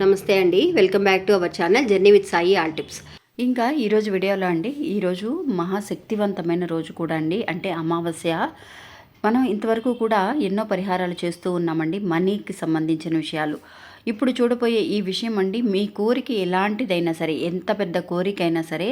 నమస్తే అండి. Welcome back to our channel journey with Sai all tips. ఇంకా ఈరోజు వీడియోలో అండి ఈరోజు మహాశక్తివంతమైన రోజు కూడా అండి. అంటే అమావాస్య. మనం ఇంతవరకు కూడా ఎన్నో పరిహారాలు చేస్తూ ఉన్నామండి మనీకి సంబంధించిన విషయాలు. ఇప్పుడు చూడబోయే ఈ విషయం అండి మీ కోరిక ఎలాంటిదైనా సరే ఎంత పెద్ద కోరిక అయినా సరే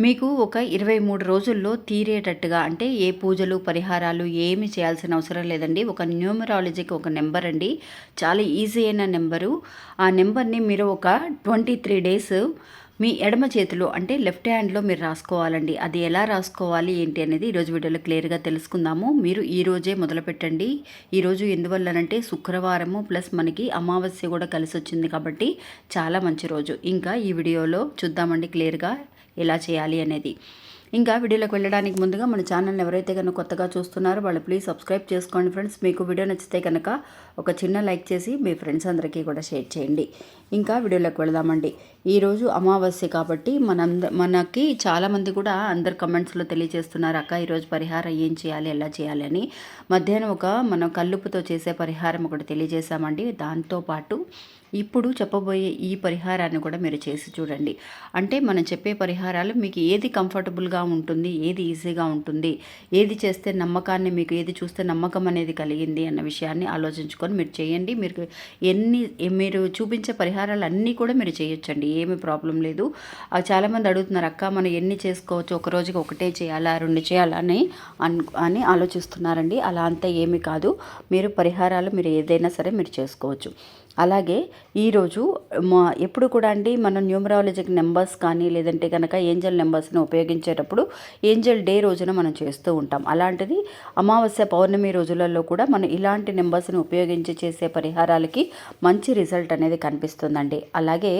మీకు ఒక ఇరవై మూడు రోజుల్లో తీరేటట్టుగా అంటే ఏ పూజలు పరిహారాలు ఏమి చేయాల్సిన అవసరం లేదండి. ఒక న్యూమరాలజీకి ఒక నెంబర్ అండి. చాలా ఈజీ అయిన నెంబరు. ఆ నెంబర్ని మీరు ఒక ట్వంటీ త్రీ డేస్ మీ ఎడమ చేతిలో అంటే లెఫ్ట్ హ్యాండ్లో మీరు రాసుకోవాలండి. అది ఎలా రాసుకోవాలి ఏంటి అనేది ఈరోజు వీడియోలో క్లియర్గా తెలుసుకుందాము. మీరు ఈ రోజే ఈరోజు ఎందువల్లనంటే శుక్రవారము ప్లస్ మనకి అమావాస్య కూడా కలిసి వచ్చింది కాబట్టి చాలా మంచి రోజు. ఇంకా ఈ వీడియోలో చూద్దామండి క్లియర్గా. ఎలా చేయాలి అనేది. ఇంకా వీడియోలోకి వెళ్ళడానికి ముందుగా మన ఛానల్ని ఎవరైతే కనుక కొత్తగా చూస్తున్నారో వాళ్ళు ప్లీజ్ సబ్స్క్రైబ్ చేసుకోండి ఫ్రెండ్స్ మీకు వీడియో నచ్చితే కనుక ఒక చిన్న లైక్ చేసి మీ ఫ్రెండ్స్ అందరికీ కూడా షేర్ చేయండి. ఇంకా వీడియోలోకి వెళదామండి. ఈరోజు అమావాస్య కాబట్టి మనంద మనకి చాలామంది కూడా అందరు కమెంట్స్లో తెలియజేస్తున్నారు అక్క ఈరోజు పరిహారం ఏం చేయాలి ఎలా చేయాలి అని. మధ్యాహ్నం ఒక మనం కల్లుపుతో చేసే పరిహారం ఒకటి తెలియజేశామండి. దాంతోపాటు ఇప్పుడు చెప్పబోయే ఈ పరిహారాన్ని కూడా మీరు చేసి చూడండి. అంటే మనం చెప్పే పరిహారాలు మీకు ఏది కంఫర్టబుల్గా ఉంటుంది ఏది ఈజీగా ఉంటుంది ఏది చేస్తే నమ్మకాన్ని మీకు ఏది చూస్తే నమ్మకం అనేది కలిగింది అన్న విషయాన్ని ఆలోచించుకొని మీరు చేయండి. మీరు ఎన్ని మీరు చూపించే పరిహారాలు అన్నీ కూడా మీరు చేయొచ్చండి. ఏమి ప్రాబ్లం లేదు. చాలామంది అడుగుతున్నారు అక్క మనం ఎన్ని చేసుకోవచ్చు? ఒక రోజుకి ఒకటే చేయాలా? రెండు చేయాలా? అని అని ఆలోచిస్తున్నారండి. అలా అంతా ఏమీ కాదు. మీరు పరిహారాలు మీరు ఏదైనా సరే మీరు చేసుకోవచ్చు. అలాగే ఈరోజు మా ఎప్పుడు కూడా అండి మనం న్యూమరాలజిక్ నెంబర్స్ కానీ లేదంటే కనుక ఏంజల్ నెంబర్స్ని ఉపయోగించేటప్పుడు ఏంజల్ డే రోజున మనం చేస్తూ ఉంటాం. అలాంటిది అమావాస్య పౌర్ణమి రోజులలో కూడా మనం ఇలాంటి నెంబర్స్ని ఉపయోగించి చేసే పరిహారాలకి మంచి రిజల్ట్ అనేది కనిపిస్తుందండి. అలాగే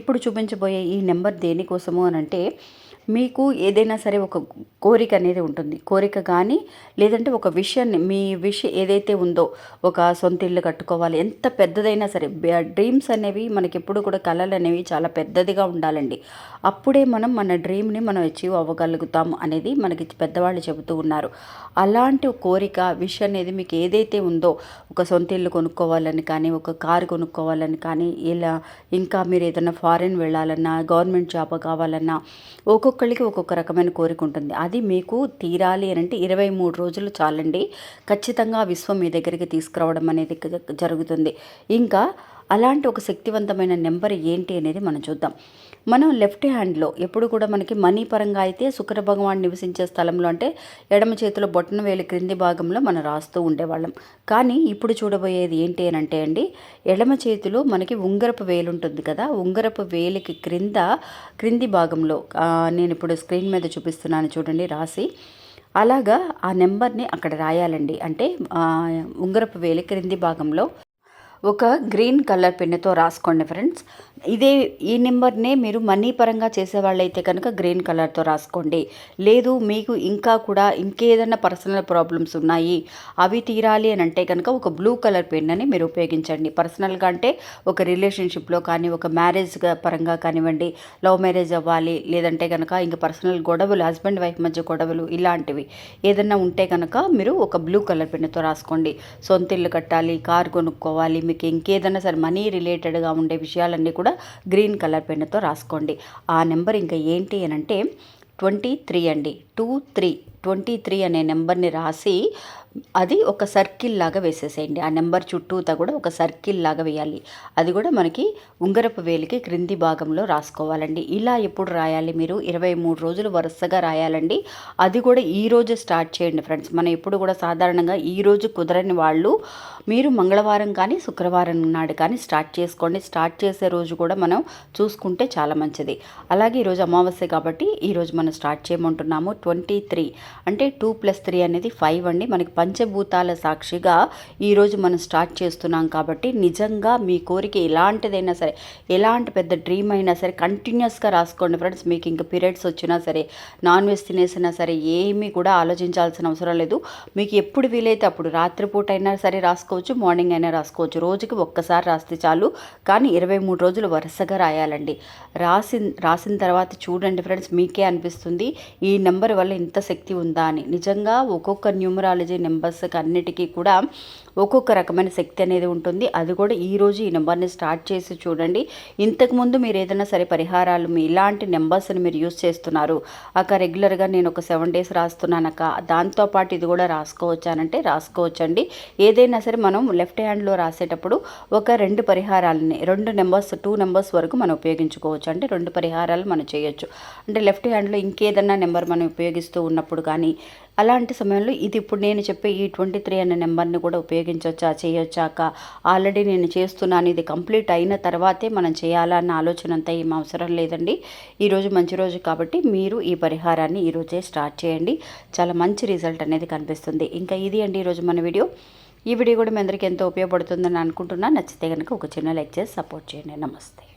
ఇప్పుడు చూపించబోయే ఈ నెంబర్ దేనికోసము అని అంటే మీకు ఏదైనా సరే ఒక కోరిక అనేది ఉంటుంది. కోరిక కానీ లేదంటే ఒక విషయాన్ని మీ విష ఏదైతే ఉందో ఒక సొంత ఇల్లు కట్టుకోవాలి ఎంత పెద్దదైనా సరే డ్రీమ్స్ అనేవి మనకి ఎప్పుడు కూడా కళలు అనేవి చాలా పెద్దదిగా ఉండాలండి. అప్పుడే మనం మన డ్రీమ్ని మనం అచీవ్ అవ్వగలుగుతాం అనేది మనకి పెద్దవాళ్ళు చెబుతూ ఉన్నారు. అలాంటి కోరిక విషయం అనేది మీకు ఏదైతే ఉందో ఒక సొంత ఇల్లు కొనుక్కోవాలని కానీ ఒక కారు కొనుక్కోవాలని కానీ ఇలా ఇంకా మీరు ఏదైనా ఫారెన్ వెళ్ళాలన్నా గవర్నమెంట్ జాబ్ కావాలన్నా ఒక్కొక్కరికి ఒక్కొక్క రకమైన కోరిక ఉంటుంది. అది మీకు తీరాలి అని అంటే ఇరవై మూడు రోజులు చాలండి. ఖచ్చితంగా విశ్వం మీ దగ్గరికి తీసుకురావడం అనేది జరుగుతుంది. ఇంకా అలాంటి ఒక శక్తివంతమైన నెంబర్ ఏంటి అనేది మనం చూద్దాం. మనం లెఫ్ట్ హ్యాండ్లో ఎప్పుడు కూడా మనకి మనీ పరంగా అయితే శుక్ర భగవాన్ నివసించే స్థలంలో అంటే ఎడమ చేతిలో బొట్టన వేలి క్రింది భాగంలో మనం రాస్తూ ఉండేవాళ్ళం. కానీ ఇప్పుడు చూడబోయేది ఏంటి అని అంటే అండి ఎడమ చేతిలో మనకి ఉంగరపు వేలు ఉంటుంది కదా ఉంగరపు వేలికి క్రింద క్రింది భాగంలో నేను ఇప్పుడు స్క్రీన్ మీద చూపిస్తున్నాను చూడండి రాసి. అలాగా ఆ నెంబర్ని అక్కడ రాయాలండి. అంటే ఉంగరపు వేలి క్రింది భాగంలో ఒక గ్రీన్ కలర్ పెన్నుతో రాసుకోండి ఫ్రెండ్స్. ఇదే ఈ నెంబర్నే మీరు మనీ పరంగా చేసేవాళ్ళైతే కనుక గ్రీన్ కలర్తో రాసుకోండి. లేదు మీకు ఇంకా కూడా ఇంకేదైనా పర్సనల్ ప్రాబ్లమ్స్ ఉన్నాయి అవి తీరాలి అని అంటే కనుక ఒక బ్లూ కలర్ పెన్ అని మీరు ఉపయోగించండి. పర్సనల్గా అంటే ఒక రిలేషన్షిప్లో కానీ ఒక మ్యారేజ్ పరంగా కానివ్వండి లవ్ మ్యారేజ్ అవ్వాలి లేదంటే కనుక ఇంకా పర్సనల్ గొడవలు హస్బెండ్ వైఫ్ మధ్య గొడవలు ఇలాంటివి ఏదైనా ఉంటే కనుక మీరు ఒక బ్లూ కలర్ పెన్నుతో రాసుకోండి. సొంత ఇల్లు కట్టాలి కార్ కొనుక్కోవాలి మీకు ఇంకేదైనా సరే మనీ రిలేటెడ్గా ఉండే విషయాలన్నీ కూడా గ్రీన్ కలర్ పెన్నుతో రాసుకోండి. ఆ నెంబర్ ఇంకా ఏంటి అని అంటే ట్వంటీ త్రీ అండి. Two three. ట్వంటీ త్రీ అనే నెంబర్ని రాసి అది ఒక సర్కిల్ లాగా వేసేసేయండి. ఆ నెంబర్ చుట్టూతా కూడా ఒక సర్కిల్ లాగా వేయాలి. అది కూడా మనకి ఉంగరపు వేలికి క్రింది భాగంలో రాసుకోవాలండి. ఇలా ఎప్పుడు రాయాలి మీరు? ఇరవై మూడు రోజులు వరుసగా రాయాలండి. అది కూడా ఈ రోజు స్టార్ట్ చేయండి ఫ్రెండ్స్. మనం ఎప్పుడు కూడా సాధారణంగా ఈ రోజు కుదరని వాళ్ళు మీరు మంగళవారం కానీ శుక్రవారం నాడు కానీ స్టార్ట్ చేసుకోండి. స్టార్ట్ చేసే రోజు కూడా మనం చూసుకుంటే చాలా మంచిది. అలాగే ఈరోజు అమావాస్య కాబట్టి ఈరోజు మనం స్టార్ట్ చేయమంటున్నాము. ట్వంటీ త్రీ అంటే టూ ప్లస్ త్రీ అనేది ఫైవ్ అండి. మనకి పంచభూతాల సాక్షిగా ఈరోజు మనం స్టార్ట్ చేస్తున్నాం కాబట్టి నిజంగా మీ కోరిక ఎలాంటిదైనా సరే ఎలాంటి పెద్ద డ్రీమ్ అయినా సరే కంటిన్యూస్గా రాసుకోండి ఫ్రెండ్స్. మీకు ఇంకా పీరియడ్స్ వచ్చినా సరే నాన్ వెజ్ తినేసినా సరే ఏమీ కూడా ఆలోచించాల్సిన అవసరం లేదు. మీకు ఎప్పుడు వీలైతే అప్పుడు రాత్రిపూట అయినా సరే రాసుకోవచ్చు మార్నింగ్ అయినా రాసుకోవచ్చు. రోజుకి ఒక్కసారి రాస్తే చాలు. కానీ ఇరవై మూడు రోజులు వరుసగా రాయాలండి. రాసిన రాసిన తర్వాత చూడండి ఫ్రెండ్స్ మీకే అనిపిస్తుంది. ఈ నెంబర్ వల్ల ఇంత శక్తి ఉందా అని. నిజంగా ఒక్కొక్క న్యూమరాలజీ నెంబర్స్కి అన్నిటికీ కూడా ఒక్కొక్క రకమైన శక్తి అనేది ఉంటుంది. అది కూడా ఈరోజు ఈ నెంబర్ని స్టార్ట్ చేసి చూడండి. ఇంతకుముందు మీరు ఏదైనా సరే పరిహారాలు మీ ఇలాంటి నెంబర్స్ని మీరు యూస్ చేస్తున్నారు. అక్క రెగ్యులర్గా నేను ఒక సెవెన్ డేస్ రాస్తున్నానక్క దాంతోపాటు ఇది కూడా రాసుకోవచ్చానంటే రాసుకోవచ్చండి. ఏదైనా సరే మనం లెఫ్ట్ హ్యాండ్లో రాసేటప్పుడు ఒక రెండు పరిహారాలని రెండు నెంబర్స్ టూ నెంబర్స్ వరకు మనం ఉపయోగించుకోవచ్చు. అంటే రెండు పరిహారాలు మనం చేయొచ్చు. అంటే లెఫ్ట్ హ్యాండ్లో ఇంకేదన్నా నెంబర్ మనం ఉపయోగిస్తూ ఉన్నప్పుడు కానీ అలాంటి సమయంలో ఇది ఇప్పుడు నేను చెప్పే ఈ ట్వంటీ త్రీ అనే నెంబర్ని కూడా ఉపయోగించవచ్చా చేయొచ్చాక? ఆల్రెడీ నేను చేస్తున్నాను ఇది కంప్లీట్ అయిన తర్వాతే మనం చేయాలన్న ఆలోచన అంతా ఏం అవసరం లేదండి. ఈరోజు మంచి రోజు కాబట్టి మీరు ఈ పరిహారాన్ని ఈరోజే స్టార్ట్ చేయండి. చాలా మంచి రిజల్ట్ అనేది కనిపిస్తుంది. ఇంకా ఇది అండి ఈరోజు మన వీడియో. ఈ వీడియో కూడా మీ అందరికీ ఎంతో ఉపయోగపడుతుందని అనుకుంటున్నా. నచ్చితే కనుక ఒక చిన్న లైక్ చేసి సపోర్ట్ చేయండి. నమస్తే.